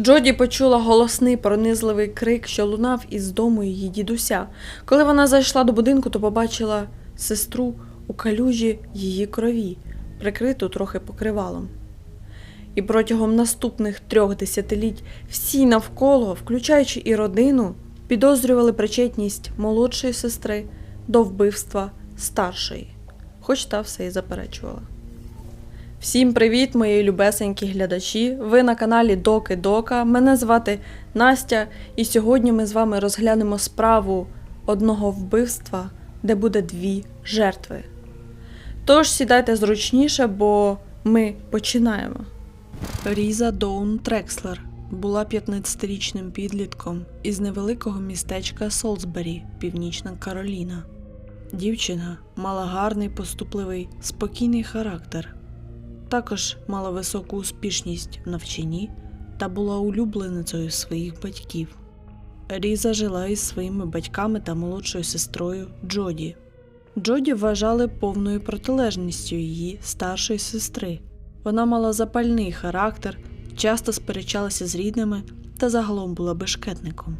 Джоді почула голосний пронизливий крик, що лунав із дому її дідуся. Коли вона зайшла до будинку, то побачила сестру у калюжі її крові, прикриту трохи покривалом. І протягом наступних трьох десятиліть всі навколо, включаючи і родину, підозрювали причетність молодшої сестри до вбивства старшої, хоч та все і заперечувала. Всім привіт, мої любесенькі глядачі! Ви на каналі Доки Дока. Мене звати Настя, і сьогодні ми з вами розглянемо справу одного вбивства, де буде дві жертви. Тож сідайте зручніше, бо ми починаємо. Різа Доун Трекслер була 15-річним підлітком із невеликого містечка Солсбері, Північна Кароліна. Дівчина мала гарний, поступливий, спокійний характер. Також мала високу успішність в навчанні та була улюбленицею своїх батьків. Різа жила із своїми батьками та молодшою сестрою Джоді. Джоді вважали повною протилежністю її старшої сестри. Вона мала запальний характер, часто сперечалася з рідними та загалом була бешкетником.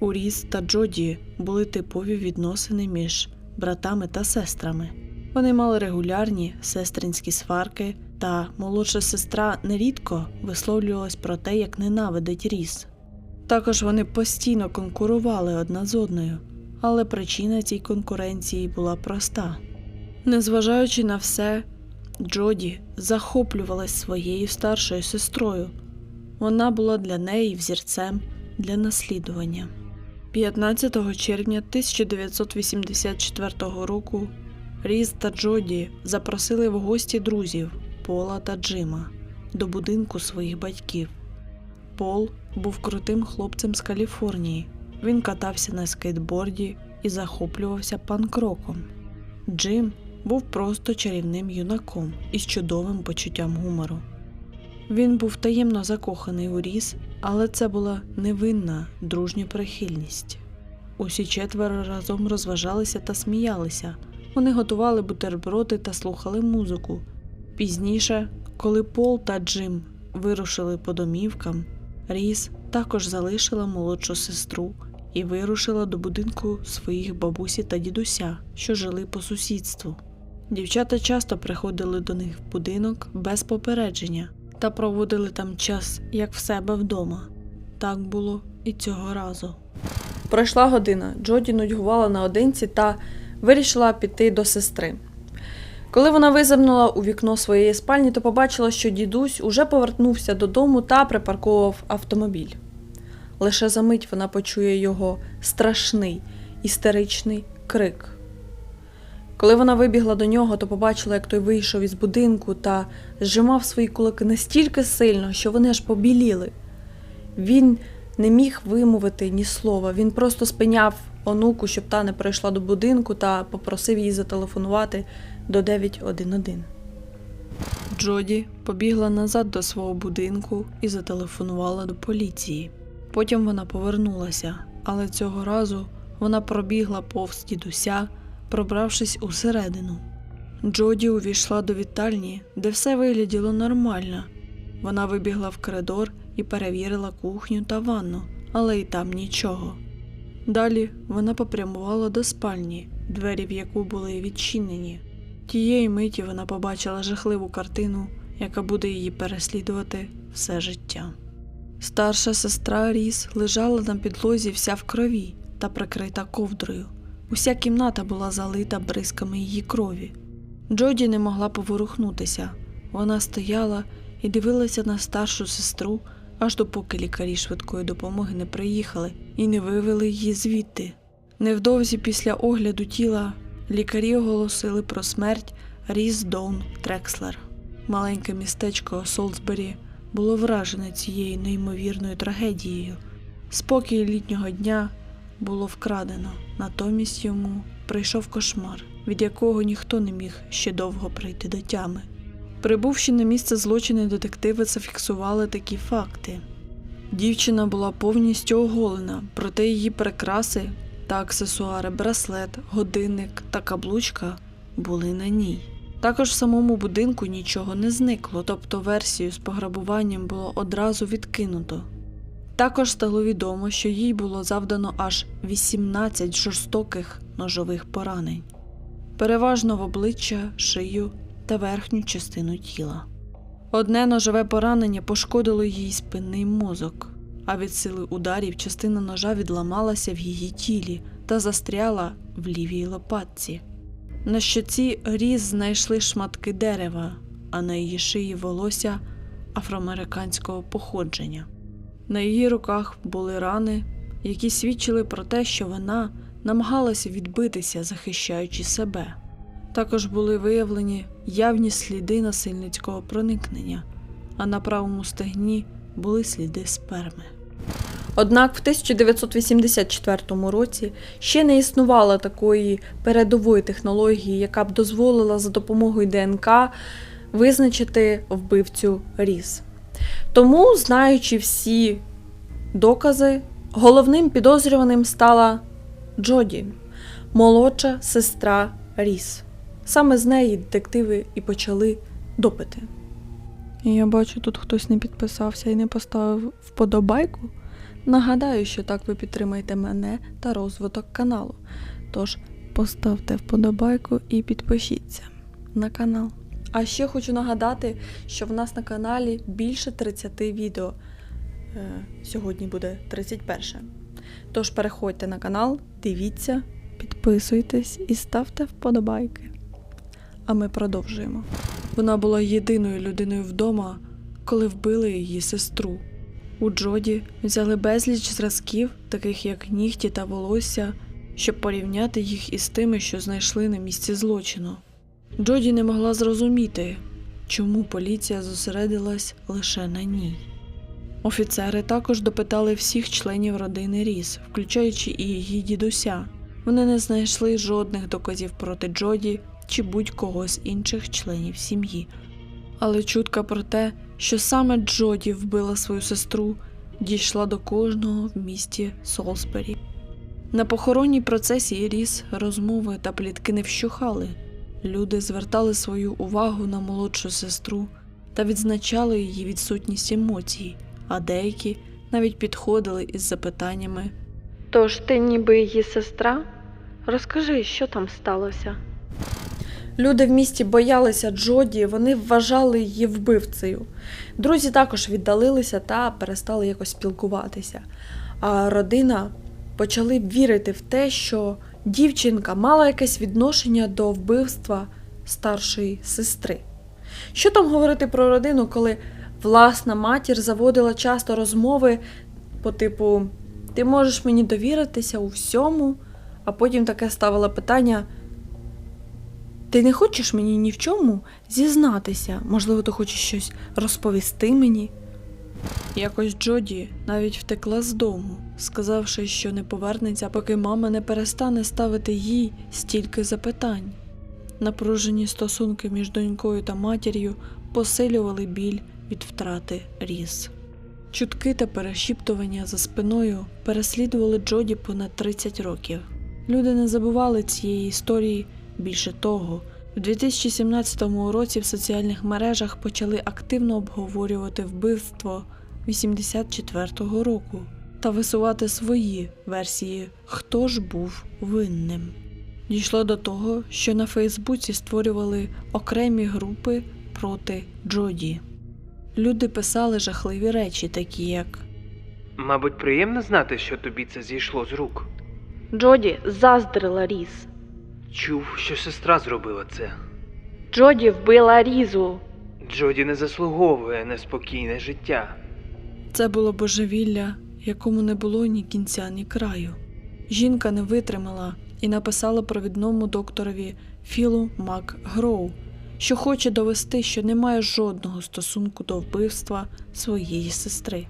У Різ та Джоді були типові відносини між братами та сестрами. Вони мали регулярні сестринські сварки, та молодша сестра нерідко висловлювалась про те, як ненавидить Різ. Також вони постійно конкурували одна з одною, але причина цій конкуренції була проста. Незважаючи на все, Джоді захоплювалась своєю старшою сестрою. Вона була для неї взірцем для наслідування. 15 червня 1984 року Різ та Джоді запросили в гості друзів Пола та Джима до будинку своїх батьків. Пол був крутим хлопцем з Каліфорнії. Він катався на скейтборді і захоплювався панк-роком. Джим був просто чарівним юнаком із чудовим почуттям гумору. Він був таємно закоханий у Різ, але це була невинна дружня прихильність. Усі четверо разом розважалися та сміялися. Вони готували бутерброди та слухали музику. Пізніше, коли Пол та Джим вирушили по домівкам, Різ також залишила молодшу сестру і вирушила до будинку своїх бабусі та дідуся, що жили по сусідству. Дівчата часто приходили до них в будинок без попередження та проводили там час, як в себе вдома. Так було і цього разу. Пройшла година. Джоді нудьгувала наодинці та вирішила піти до сестри. Коли вона визирнула у вікно своєї спальні, то побачила, що дідусь уже повернувся додому та припарковував автомобіль. Лише за мить вона почує його страшний, істеричний крик. Коли вона вибігла до нього, то побачила, як той вийшов із будинку та зжимав свої кулаки настільки сильно, що вони аж побіліли. Він не міг вимовити ні слова, він просто спиняв онуку, щоб та не прийшла до будинку та попросив її зателефонувати до 911. Джоді побігла назад до свого будинку і зателефонувала до поліції. Потім вона повернулася, але цього разу вона пробігла повз дідуся, пробравшись усередину. Джоді увійшла до вітальні, де все вигляділо нормально. Вона вибігла в коридор і перевірила кухню та ванну, але й там нічого. Далі вона попрямувала до спальні, двері в яку були відчинені. Тієї миті вона побачила жахливу картину, яка буде її переслідувати все життя. Старша сестра Ріс лежала на підлозі вся в крові та прикрита ковдрою. Уся кімната була залита бризками її крові. Джоді не могла поворухнутися. Вона стояла і дивилася на старшу сестру, аж допоки лікарі швидкої допомоги не приїхали і не вивели її звідти. Невдовзі після огляду тіла лікарі оголосили про смерть Різ Доун Трекслер. Маленьке містечко Солсбері було вражене цією неймовірною трагедією. Спокій літнього дня було вкрадено, натомість йому прийшов кошмар, від якого ніхто не міг ще довго прийти до тями. Прибувши на місце злочину, детективи зафіксували такі факти. Дівчина була повністю оголена, проте її прикраси та аксесуари, браслет, годинник та каблучка були на ній. Також в самому будинку нічого не зникло, тобто версію з пограбуванням було одразу відкинуто. Також стало відомо, що їй було завдано аж 18 жорстоких ножових поранень, переважно в обличчя, шию та верхню частину тіла. Одне ножове поранення пошкодило їй спинний мозок, а від сили ударів частина ножа відламалася в її тілі та застряла в лівій лопатці. На щоці різ знайшли шматки дерева, а на її шиї волосся афроамериканського походження. На її руках були рани, які свідчили про те, що вона намагалася відбитися, захищаючи себе. Також були виявлені явні сліди насильницького проникнення, а на правому стегні були сліди сперми. Однак в 1984 році ще не існувало такої передової технології, яка б дозволила за допомогою ДНК визначити вбивцю різ. Тому, знаючи всі докази, головним підозрюваним стала Джоді, молодша сестра Ріс. Саме з неї детективи і почали допити. Я бачу, тут хтось не підписався і не поставив вподобайку. Нагадаю, що так ви підтримаєте мене та розвиток каналу. Тож поставте вподобайку і підпишіться на канал. А ще хочу нагадати, що в нас на каналі більше 30 відео. Е, Сьогодні буде 31. Тож переходьте на канал, дивіться, підписуйтесь і ставте вподобайки. А ми продовжуємо. Вона була єдиною людиною вдома, коли вбили її сестру. У Джоді взяли безліч зразків, таких як нігті та волосся, щоб порівняти їх із тими, що знайшли на місці злочину. Джоді не могла зрозуміти, чому поліція зосередилась лише на ній. Офіцери також допитали всіх членів родини Ріс, включаючи і її дідуся. Вони не знайшли жодних доказів проти Джоді чи будь-кого з інших членів сім'ї. Але чутка про те, що саме Джоді вбила свою сестру, дійшла до кожного в місті Солсбері. На похоронній процесії Ріс розмови та плітки не вщухали. Люди звертали свою увагу на молодшу сестру та відзначали її відсутність емоцій, а деякі навіть підходили із запитаннями Тож ти ніби її сестра? Розкажи, що там сталося. Люди в місті боялися Джоді, вони вважали її вбивцею. Друзі також віддалилися та перестали якось спілкуватися. А родина почали вірити в те, що дівчинка мала якесь відношення до вбивства старшої сестри. Що там говорити про родину, коли власна матір заводила часто розмови по типу Ти можеш мені довіритися у всьому, а потім таке ставила питання. Ти не хочеш мені ні в чому зізнатися? Можливо, ти хочеш щось розповісти мені? Якось Джоді навіть втекла з дому, сказавши, що не повернеться, поки мама не перестане ставити їй стільки запитань. Напружені стосунки між донькою та матір'ю посилювали біль від втрати різ. Чутки та перешіптування за спиною переслідували Джоді понад 30 років. Люди не забували цієї історії. Більше того, в 2017 році в соціальних мережах почали активно обговорювати вбивство 84-го року та висувати свої версії, хто ж був винним. Дійшло до того, що на Фейсбуці створювали окремі групи проти Джоді. Люди писали жахливі речі, такі як Мабуть, приємно знати, що тобі це зійшло з рук. Джоді заздрила Різ. Чув, що сестра зробила це. Джоді вбила Різу. Джоді не заслуговує на спокійне життя. Це було божевілля, якому не було ні кінця, ні краю. Жінка не витримала і написала провідному докторові Філу МакГроу, що хоче довести, що не має жодного стосунку до вбивства своєї сестри.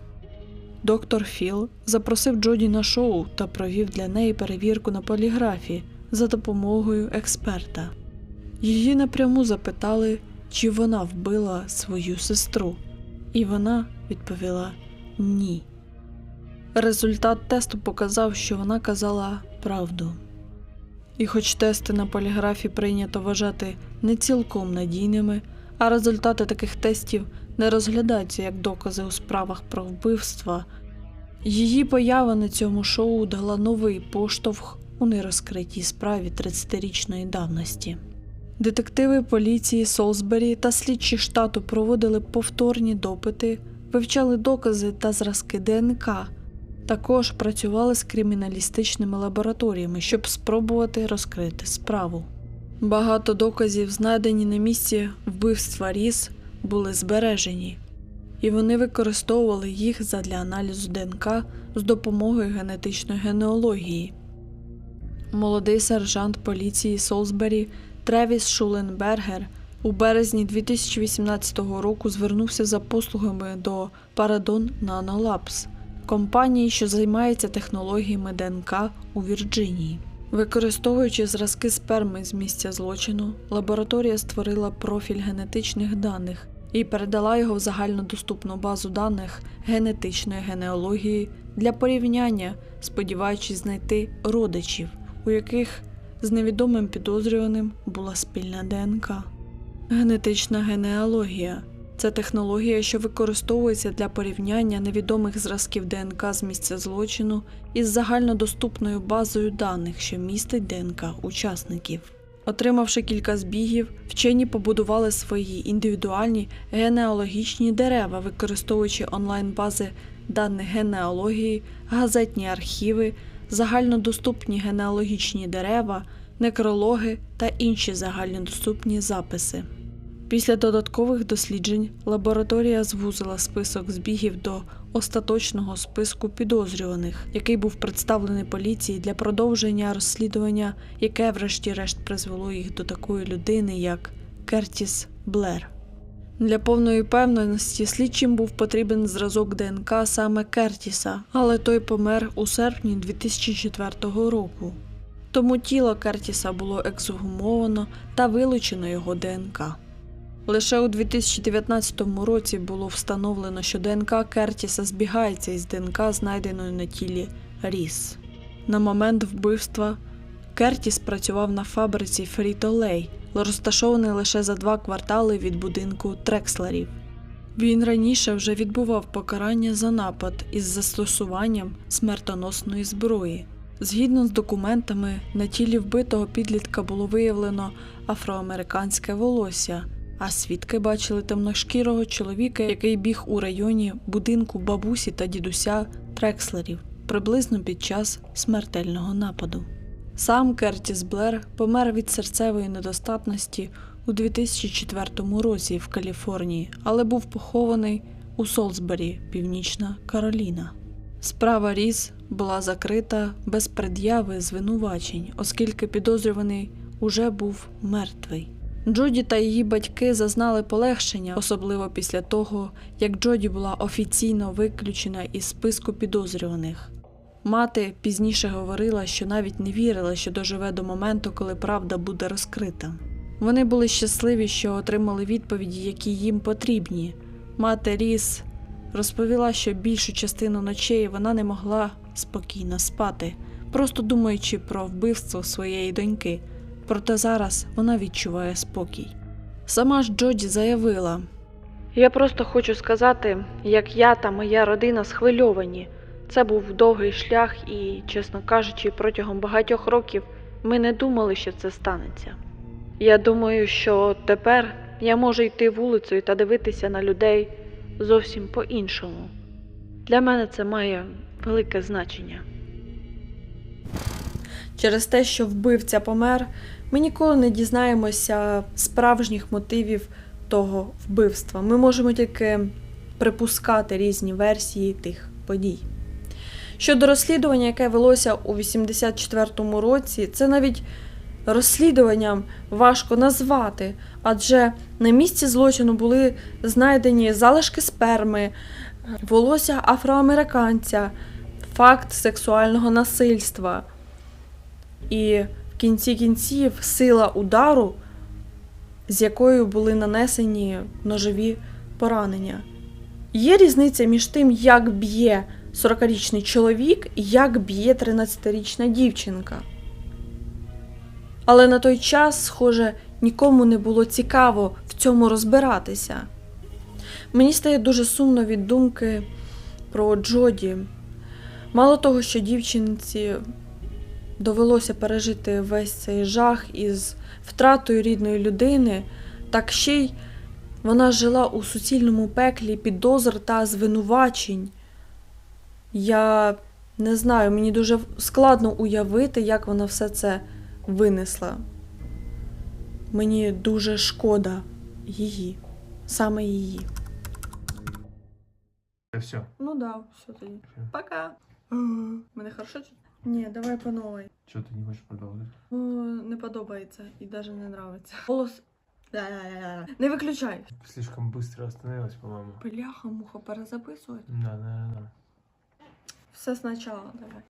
Доктор Філ запросив Джоді на шоу та провів для неї перевірку на поліграфі за допомогою експерта. Її напряму запитали, чи вона вбила свою сестру, і вона відповіла ні. Результат тесту показав, що вона казала правду. І хоч тести на поліграфі прийнято вважати не цілком надійними, а результати таких тестів не розглядаються як докази у справах про вбивства, Її поява на цьому шоу дала новий поштовх у нерозкритій справі 30-річної давності. Детективи поліції Солсбері та слідчі штату проводили повторні допити, вивчали докази та зразки ДНК. Також працювали з криміналістичними лабораторіями, щоб спробувати розкрити справу. Багато доказів, знайдені на місці вбивства Ріс, були збережені, і вони використовували їх задля аналізу ДНК з допомогою генетичної генеалогії. Молодий сержант поліції Солсбері Тревіс Шуленбергер у березні 2018 року звернувся за послугами до Paradon Nanolabs, компанії, що займається технологіями ДНК у Вірджинії. Використовуючи зразки сперми з місця злочину, лабораторія створила профіль генетичних даних і передала його в загальнодоступну базу даних генетичної генеалогії для порівняння, сподіваючись знайти родичів, у яких з невідомим підозрюваним була спільна ДНК. Генетична генеалогія це технологія, що використовується для порівняння невідомих зразків ДНК з місця злочину із загальнодоступною базою даних, що містить ДНК учасників. Отримавши кілька збігів, вчені побудували свої індивідуальні генеалогічні дерева, використовуючи онлайн-бази даних генеалогії, газетні архіви, загальнодоступні генеалогічні дерева, некрологи та інші загальнодоступні записи. Після додаткових досліджень лабораторія звузила список збігів до остаточного списку підозрюваних, який був представлений поліції для продовження розслідування, яке, врешті-решт, призвело їх до такої людини, як Кертіс Блер. Для повної певності слідчим був потрібен зразок ДНК саме Кертіса, але той помер у серпні 2004 року. Тому тіло Кертіса було ексгумовано та вилучено його ДНК. Лише у 2019 році було встановлено, що ДНК Кертіса збігається із ДНК, знайденою на тілі Ріс. На момент вбивства Кертіс працював на фабриці Фріто-Лей, розташований лише за два квартали від будинку Трекслерів. Він раніше вже відбував покарання за напад із застосуванням смертоносної зброї. Згідно з документами, на тілі вбитого підлітка було виявлено афроамериканське волосся, а свідки бачили темношкірого чоловіка, який біг у районі будинку бабусі та дідуся Трекслерів приблизно під час смертельного нападу. Сам Кертіс Блер помер від серцевої недостатності у 2004 році в Каліфорнії, але був похований у Солсбері, Північна Кароліна. Справа Ріс була закрита без пред'яви звинувачень, оскільки підозрюваний уже був мертвий. Джоді та її батьки зазнали полегшення, особливо після того, як Джоді була офіційно виключена із списку підозрюваних. Мати пізніше говорила, що навіть не вірила, що доживе до моменту, коли правда буде розкрита. Вони були щасливі, що отримали відповіді, які їм потрібні. Мати Ріс розповіла, що більшу частину ночей вона не могла спокійно спати, просто думаючи про вбивство своєї доньки. Проте зараз вона відчуває спокій. Сама ж Джоді заявила: Я просто хочу сказати, як я та моя родина схвильовані. Це був довгий шлях, і, чесно кажучи, протягом багатьох років ми не думали, що це станеться. Я думаю, що тепер я можу йти вулицею та дивитися на людей зовсім по-іншому. Для мене це має велике значення. Через те, що вбивця помер, ми ніколи не дізнаємося справжніх мотивів того вбивства. Ми можемо тільки припускати різні версії тих подій. Щодо розслідування, яке велося у 84-му році, це навіть розслідуванням важко назвати, адже на місці злочину були знайдені залишки сперми, волосся афроамериканця, факт сексуального насильства. І в кінці кінців сила удару, з якою були нанесені ножові поранення. Є різниця між тим, як б'є 40-річний чоловік як б'є 13-річна дівчинка. Але на той час, схоже, нікому не було цікаво в цьому розбиратися. Мені стає дуже сумно від думки про Джоді. Мало того, що дівчинці довелося пережити весь цей жах із втратою рідної людини, так ще й вона жила у суцільному пеклі підозр та звинувачень. Я не знаю, мені дуже складно уявити, як вона все це винесла. Мені дуже шкода її, саме її. Все. Ну да, все тоді. Все. Пока. Мене хорошо? чути? Ні, давай по новій. Что ты не хочешь продолжить? Ну, не подобається і навіть не нравиться. Голос. Да-да-да-да. Не виключай. Слишком быстро остановилась, по-моему. Бляха, муха, перезаписувати. Да, да, да. Все сначала давай.